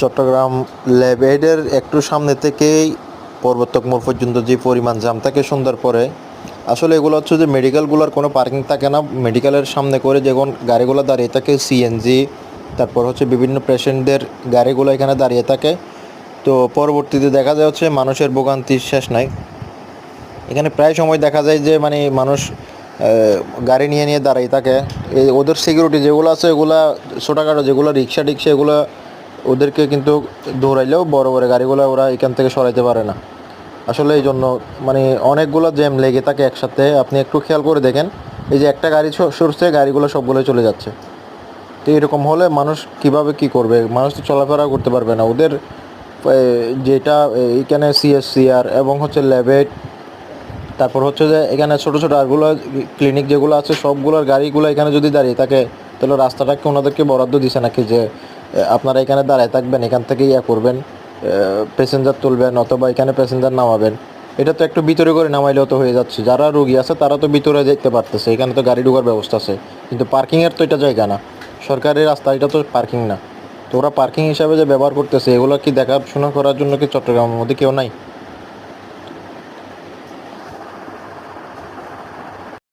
Chittagong lab এইডের একটু সামনে থেকেই পর্বতক মোড় পর্যন্ত যে পরিমাণ জাম থাকে সন্ধ্যার পরে, আসলে এগুলো হচ্ছে যে মেডিকেলগুলোর কোনো পার্কিং থাকে না। মেডিকেলের সামনে করে যখন গাড়িগুলো দাঁড়িয়ে থাকে সিএনজি তারপর হচ্ছে বিভিন্ন পেশেন্টদের গাড়িগুলো এখানে দাঁড়িয়ে থাকে। তো পরবর্তীতে দেখা যায় হচ্ছে মানুষের ভোগান্তির শেষ নাই। এখানে প্রায় সময় দেখা যায় যে মানে মানুষ গাড়ি নিয়ে নিয়ে দাঁড়াই থাকে। ওদের সিকিউরিটি যেগুলো আছে এগুলা ছোটোখাটো যেগুলো রিক্সা টিক্সা এগুলো ওদেরকে কিন্তু দৌড়াইলেও বড় বড় গাড়িগুলো ওরা এখান থেকে সরাইতে পারে না। আসলে এই জন্য মানে অনেকগুলো জ্যাম লেগে থাকে একসাথে। আপনি একটু খেয়াল করে দেখেন, এই যে একটা গাড়ি সরছে, গাড়িগুলো সবগুলো চলে যাচ্ছে। তো এরকম হলে মানুষ কীভাবে কি করবে? মানুষ তো চলাফেরা করতে পারবে না। ওদের যেটা এখানে সিএসসিআর এবং হচ্ছে ল্যাবেট, তারপর হচ্ছে যে এখানে ছোট ছোট আরগুলো, ক্লিনিক যেগুলো আছে, সবগুলোর গাড়িগুলো এখানে যদি দাঁড়িয়ে থাকে, তাহলে রাস্তাটাকে ওনাদেরকে বরাদ্দ দিছে নাকি যে আপনারা এখানে দাঁড়ায় থাকবেন, এখান থেকে ইয়া করবেন প্যাসেঞ্জার তুলবেন অথবা এখানে প্যাসেঞ্জার নামাবেন। এটা তো একটু ভিতরে করে নামাইলেও তো হয়ে যাচ্ছে। যারা রুগী আছে, তারা তো ভিতরে দেখতে পারতেছে, এখানে তো গাড়ি ঢোকার ব্যবস্থা আছে। কিন্তু পার্কিংয়ের তো এটা জায়গা না। সরকারি রাস্তা, এটা তো পার্কিং না। তো ওরা পার্কিং হিসাবে যে ব্যবহার করতেছে, এগুলো কি দেখাশোনা করার জন্য কি চট্টগ্রামের মধ্যে কেউ নাই?